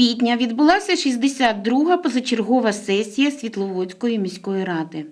квітня відбулася 62-га позачергова сесія Світловодської міської ради.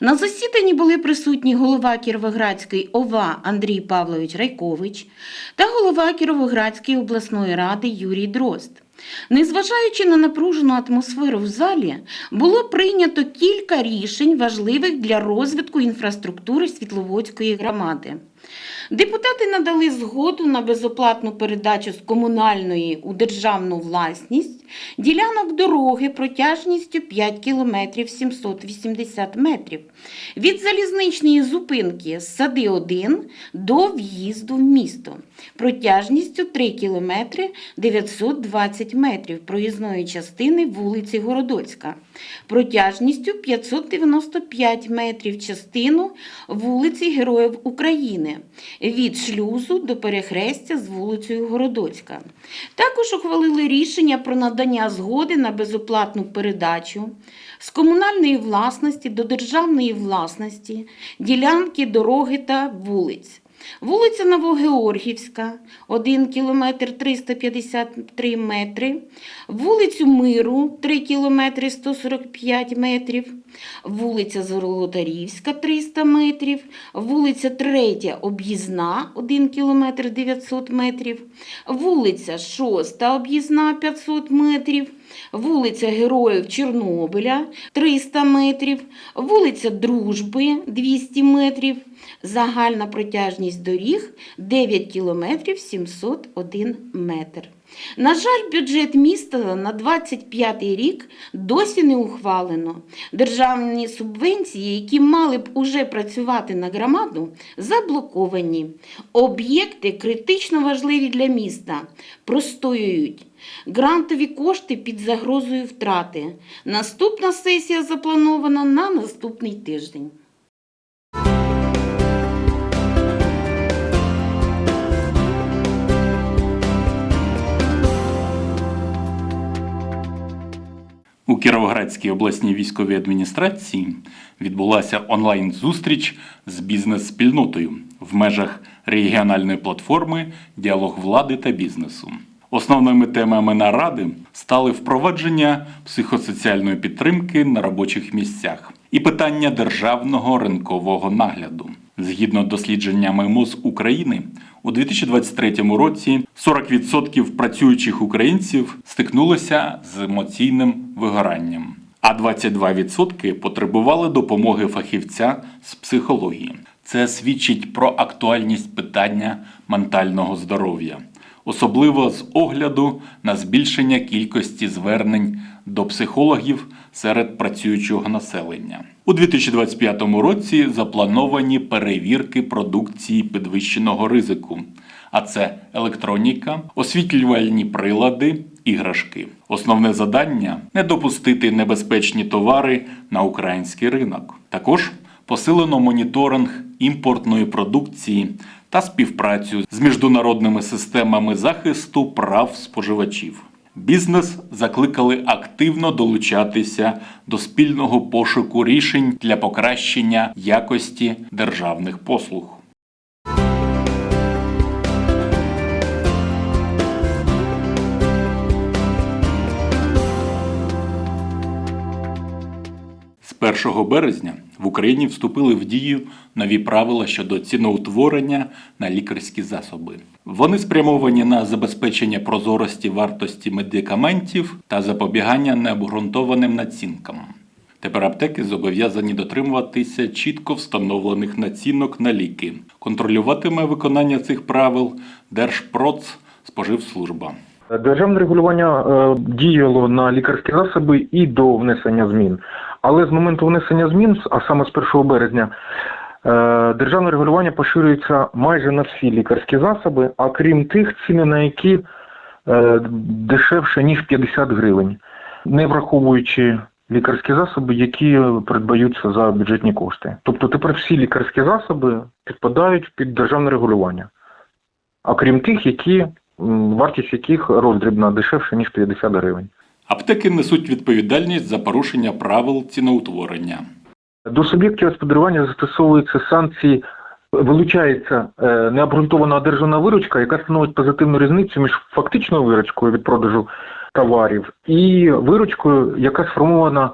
На засіданні були присутні голова Кіровоградської ОВА Андрій Павлович Райкович та голова Кіровоградської обласної ради Юрій Дрозд. Незважаючи на напружену атмосферу в залі, було прийнято кілька рішень важливих для розвитку інфраструктури Світловодської громади. Депутати надали згоду на безоплатну передачу з комунальної у державну власність ділянок дороги протяжністю 5 км 780 метрів. Від залізничної зупинки з Сади 1 до в'їзду в місто. Протяжністю 3 км 920 метрів проїзної частини вулиці Городоцька, протяжністю 595 метрів частину вулиці Героїв України. Від шлюзу до перехрестя з вулицею Городоцька. Також ухвалили рішення про надання згоди на безоплатну передачу з комунальної власності до державної власності ділянки дороги та вулиць. Вулиця Новогеоргівська, 1 кілометр 353 метри, вулицю Миру, 3 кілометри 145 метрів, вулиця Золотарівська, 300 метрів, вулиця Третя Об'їзна, 1 кілометр 900 метрів, вулиця Шоста Об'їзна, 500 метрів, вулиця Героїв Чорнобиля, 300 метрів, вулиця Дружби, 200 метрів, Загальна протяжність доріг 9 кілометрів 701 метр. На жаль, бюджет міста на 25 рік досі не ухвалено. Державні субвенції, які мали б уже працювати на громаду, заблоковані. Об'єкти критично важливі для міста, простоюють. Грантові кошти під загрозою втрати. Наступна сесія запланована на наступний тиждень. Кіровоградській обласній військовій адміністрації відбулася онлайн-зустріч з бізнес-спільнотою в межах регіональної платформи Діалог влади та бізнесу. Основними темами наради стали впровадження психосоціальної підтримки на робочих місцях і питання державного ринкового нагляду. Згідно дослідженнями МОЗ України, у 2023 році 40% працюючих українців стикнулися з емоційним вигоранням, а 22% потребували допомоги фахівця з психології. Це свідчить про актуальність питання ментального здоров'я, особливо з огляду на збільшення кількості звернень до психологів серед працюючого населення. У 2025 році заплановані перевірки продукції підвищеного ризику, а це електроніка, освітлювальні прилади, іграшки. Основне завдання не допустити небезпечні товари на український ринок. Також посилено моніторинг імпортної продукції та співпрацю з міжнародними системами захисту прав споживачів. Бізнес закликали активно долучатися до спільного пошуку рішень для покращення якості державних послуг. 1 березня в Україні вступили в дію нові правила щодо ціноутворення на лікарські засоби. Вони спрямовані на забезпечення прозорості вартості медикаментів та запобігання необґрунтованим націнкам. Тепер аптеки зобов'язані дотримуватися чітко встановлених націнок на ліки. Контролюватиме виконання цих правил Держпродспоживслужба. Державне регулювання е, діяло на лікарські засоби і до внесення змін. Але з моменту внесення змін, а саме з 1 березня, е, державне регулювання поширюється майже на всі лікарські засоби, а крім тих, ціни на які е, дешевше, ніж 50 гривень, не враховуючи лікарські засоби, які придбаються за бюджетні кошти. Тобто тепер всі лікарські засоби підпадають під державне регулювання. А крім тих, які вартість яких роздрібна дешевше, ніж 50 гривень. Аптеки несуть відповідальність за порушення правил ціноутворення. До суб'єктів господарювання застосовуються санкції, вилучається е, необґрунтована одержана виручка, яка становить позитивну різницю між фактичною виручкою від продажу товарів, і виручкою, яка сформована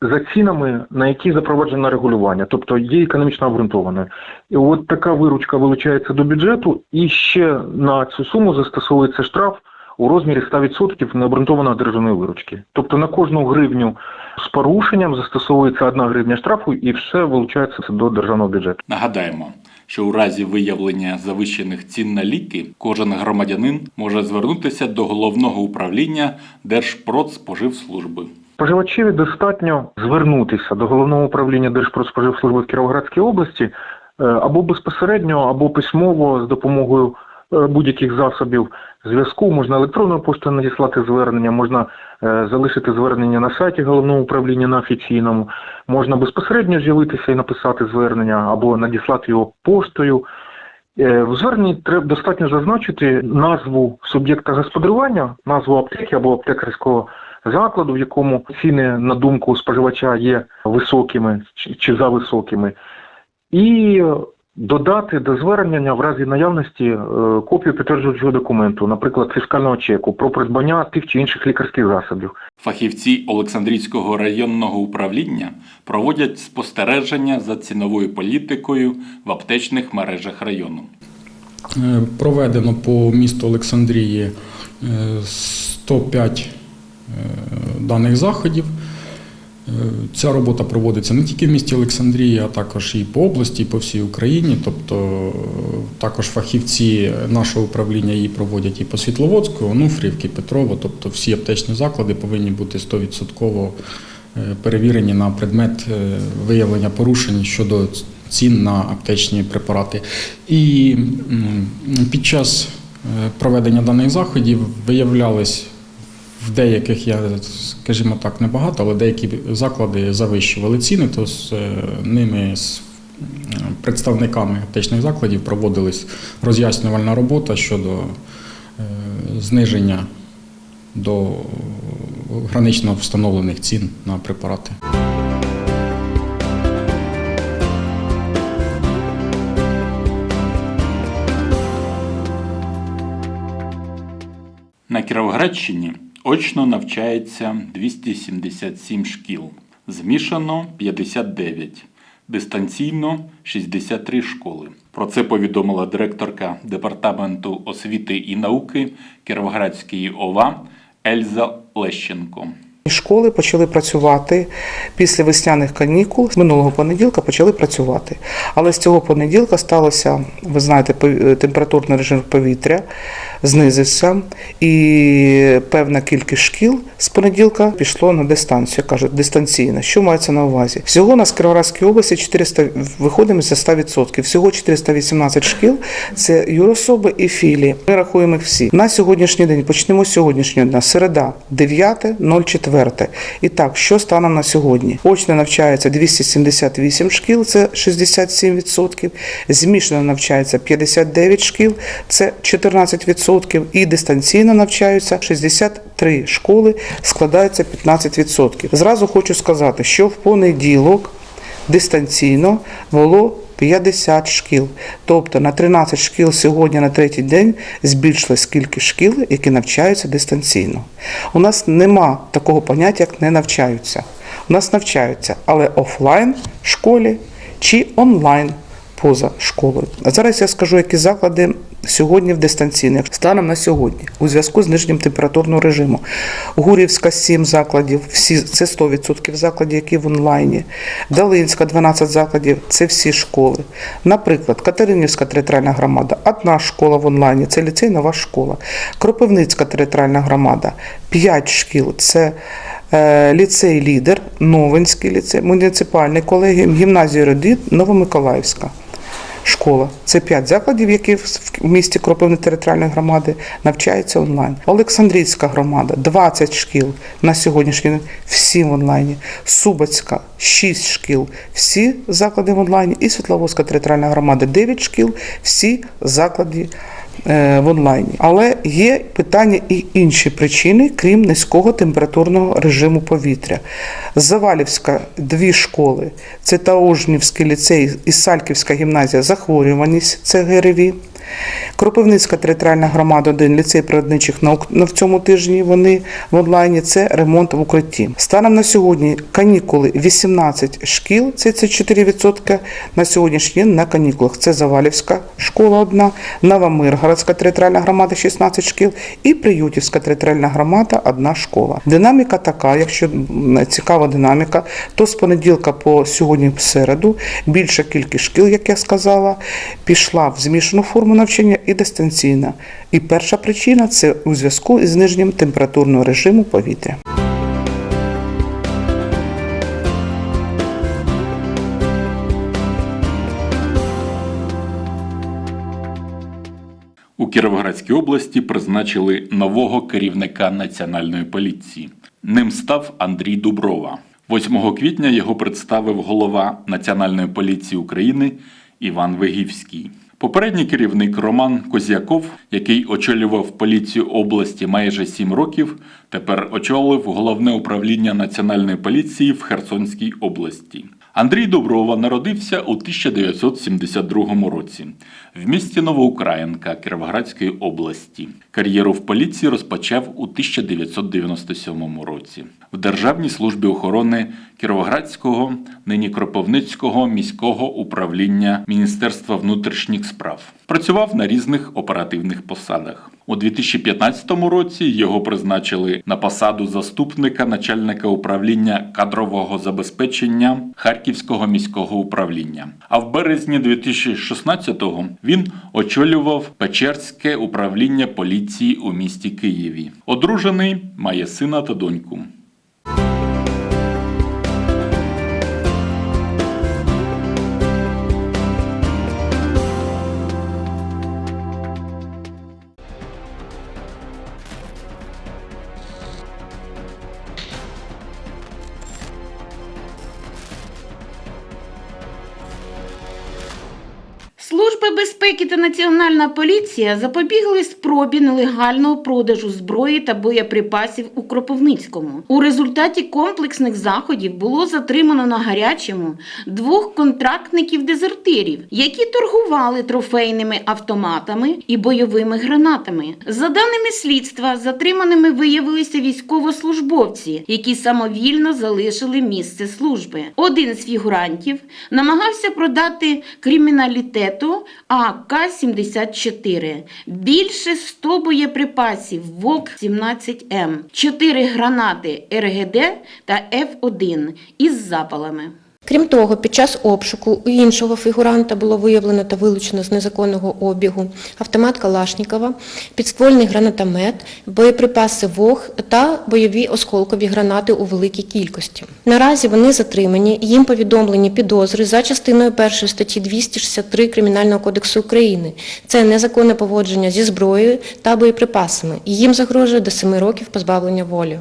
за цінами, на які запроваджено регулювання, тобто є економічно обґрунтованою. І от така виручка вилучається до бюджету, і ще на цю суму застосовується штраф у розмірі 100% необґрунтованої державної виручки. Тобто на кожну гривню з порушенням застосовується одна гривня штрафу, і все вилучається до державного бюджету. Нагадаємо, що у разі виявлення завищених цін на ліки кожен громадянин може звернутися до головного управління Держпродспоживслужби. Споживачеві достатньо звернутися до головного управління Держпродспоживслужби в Кіровоградській області е, або безпосередньо, або письмово з допомогою е, будь-яких засобів зв'язку. Можна електронною поштою надіслати звернення, можна е, залишити звернення на сайті головного управління на офіційному, можна безпосередньо з'явитися і написати звернення або надіслати його поштою. В зверненні треба достатньо зазначити назву суб'єкта господарювання, назву аптеки або аптекарського закладу, в якому ціни, на думку споживача, є високими чи- за високими, і додати до звернення в разі наявності е, копію підтверджуючого документу, наприклад, фіскального чеку про придбання тих чи інших лікарських засобів. Фахівці Олександрійського районного управління проводять спостереження за ціновою політикою в аптечних мережах району. Е, Проведено по місту Олександрії е, 105 е, даних заходів. Е, Ця робота проводиться не тільки в місті Олександрії, а також і по області, і по всій Україні. Тобто е, також фахівці нашого управління її проводять і по Світловодську, Онуфрівки, Петрово. Тобто всі аптечні заклади повинні бути 100% е, перевірені на предмет е, виявлення порушень щодо цін на аптечні препарати. І під час е, проведення даних заходів виявлялись деяких, я скажімо так, небагато, але деякі заклади завищували ціни, то з е, ними з е, представниками аптечних закладів проводилась роз'яснювальна робота щодо е, зниження до гранично встановлених цін на препарати. На Кіровоградщині очно навчається 277 шкіл, змішано 59, дистанційно 63 школи. Про це повідомила директорка департаменту освіти і науки Кіровоградської ОВА Ельза Лещенко. Школи почали працювати після весняних канікул. З минулого понеділка почали працювати. Але з цього понеділка сталося, ви знаєте, температурний режим повітря знизився, і певна кількість шкіл з понеділка пішло на дистанцію. Кажуть, дистанційно. Що мається на увазі? Всього у нас Кіровоградській області 400, виходимо за 100%. Всього 418 шкіл це юрособи і філії. Ми рахуємо їх всі. На сьогоднішній день почнемо з сьогоднішнього дня. Середа, 9.04. І так, що станом на сьогодні? Очно навчається 278 шкіл, це 67%. Змішано навчається 59 шкіл, це 14%. І дистанційно навчаються 63 школи, складаються 15%. Зразу хочу сказати, що в понеділок дистанційно було 50 шкіл. Тобто на 13 шкіл сьогодні на третій день збільшилась кількість шкіл, які навчаються дистанційно. У нас нема такого поняття, як не навчаються. У нас навчаються, але офлайн школі чи онлайн поза школою. А зараз я скажу, які заклади сьогодні в дистанційних станом на сьогодні у зв'язку з зниженням температурного режиму. Гурівська 7 закладів, всі це 100% закладів, які в онлайні. Долинська 12 закладів, це всі школи. Наприклад, Катеринівська територіальна громада, одна школа в онлайні, це ліцей нова школа. Кропивницька територіальна громада, 5 шкіл, це е, ліцей Лідер, Новинський ліцей, муніципальний колегіум, гімназія Родит, Новомиколаївська школа. Це п'ять закладів, які в місті Кропивни територіальної громади навчаються онлайн. Олександрійська громада 20 шкіл на сьогоднішній день, всі в онлайні. Субацька 6 шкіл, всі заклади в онлайні. І Світловодська територіальна громада 9 шкіл, всі заклади в онлайні. Але є питання і інші причини, крім низького температурного режиму повітря. Завалівська дві школи: це Таужнівський ліцей і Сальківська гімназія захворюваність, це ГРВІ. Кропивницька територіальна громада, один ліцей природничих наук на в цьому тижні вони в онлайні. Це ремонт в укритті. Станом на сьогодні канікули 18 шкіл, це 4% на сьогоднішній день на канікулах. Це Завалівська школа одна, Новомиргородська територіальна громада 16 шкіл і Приютівська територіальна громада одна школа. Динаміка така, якщо цікава динаміка, то з понеділка по сьогодні в середу більша кількість шкіл, як я сказала, пішла в змішану форму навчання і дистанційна. І перша причина це у зв'язку із зниженням температурного режиму повітря. У Кіровоградській області призначили нового керівника національної поліції. Ним став Андрій Дуброва. 8 квітня його представив голова Національної поліції України Іван Вегівський. Попередній керівник Роман Козяков, який очолював поліцію області майже 7 років, тепер очолив головне управління Національної поліції в Херсонській області. Андрій Доброва народився у 1972 році в місті Новоукраїнка Кіровоградської області. Кар'єру в поліції розпочав у 1997 році в Державній службі охорони Кіровоградського, нині Кропивницького міського управління Міністерства внутрішніх справ. Працював на різних оперативних посадах. У 2015 році його призначили на посаду заступника начальника управління кадрового забезпечення Харківського міського управління. А в березні 2016-го він очолював Печерське управління поліції у місті Києві. Одружений, має сина та доньку. Служба безпеки та Національна поліція запобігли спробі нелегального продажу зброї та боєприпасів у Кропивницькому. У результаті комплексних заходів було затримано на гарячому двох контрактників-дезертирів, які торгували трофейними автоматами і бойовими гранатами. За даними слідства, затриманими виявилися військовослужбовці, які самовільно залишили місце служби. Один з фігурантів намагався продати криміналітету АК-74, більше 100 боєприпасів ВОК-17М, 4 гранати РГД та Ф-1 із запалами. Крім того, під час обшуку у іншого фігуранта було виявлено та вилучено з незаконного обігу автомат Калашнікова, підствольний гранатомет, боєприпаси ВОГ та бойові осколкові гранати у великій кількості. Наразі вони затримані, їм повідомлені підозри за частиною 1 статті 263 Кримінального кодексу України. Це незаконне поводження зі зброєю та боєприпасами. Їм загрожує до 7 років позбавлення волі.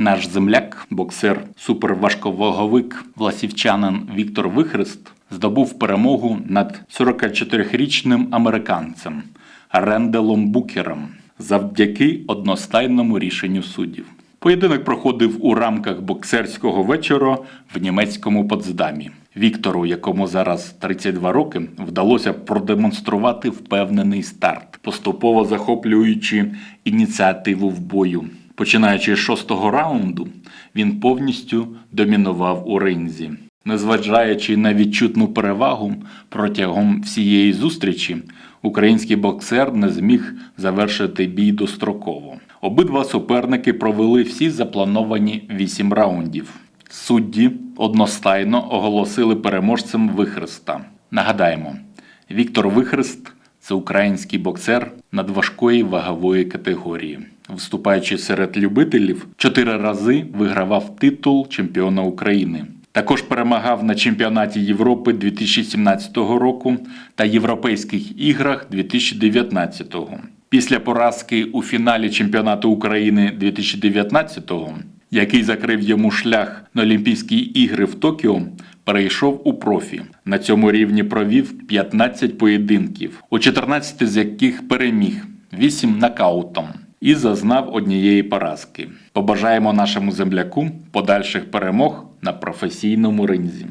Наш земляк, боксер, суперважковаговик, власівчанин Віктор Вихрест здобув перемогу над 44-річним американцем Ренделом Букером завдяки одностайному рішенню суддів. Поєдинок проходив у рамках боксерського вечора в німецькому Потсдамі. Віктору, якому зараз 32 роки, вдалося продемонструвати впевнений старт, поступово захоплюючи ініціативу в бою. Починаючи з шостого раунду, він повністю домінував у ринзі. Незважаючи на відчутну перевагу протягом всієї зустрічі, український боксер не зміг завершити бій достроково. Обидва суперники провели всі заплановані вісім раундів. Судді одностайно оголосили переможцем Вихреста. Нагадаємо, Віктор Вихрест це український боксер надважкої вагової категорії. Виступаючи серед любителів, чотири рази вигравав титул чемпіона України. Також перемагав на чемпіонаті Європи 2017 року та Європейських іграх 2019. Після поразки у фіналі чемпіонату України 2019-го, який закрив йому шлях на Олімпійські ігри в Токіо, перейшов у профі. На цьому рівні провів 15 поєдинків, у 14 з яких переміг, 8 нокаутом. І зазнав однієї поразки. Побажаємо нашому земляку подальших перемог на професійному ринзі.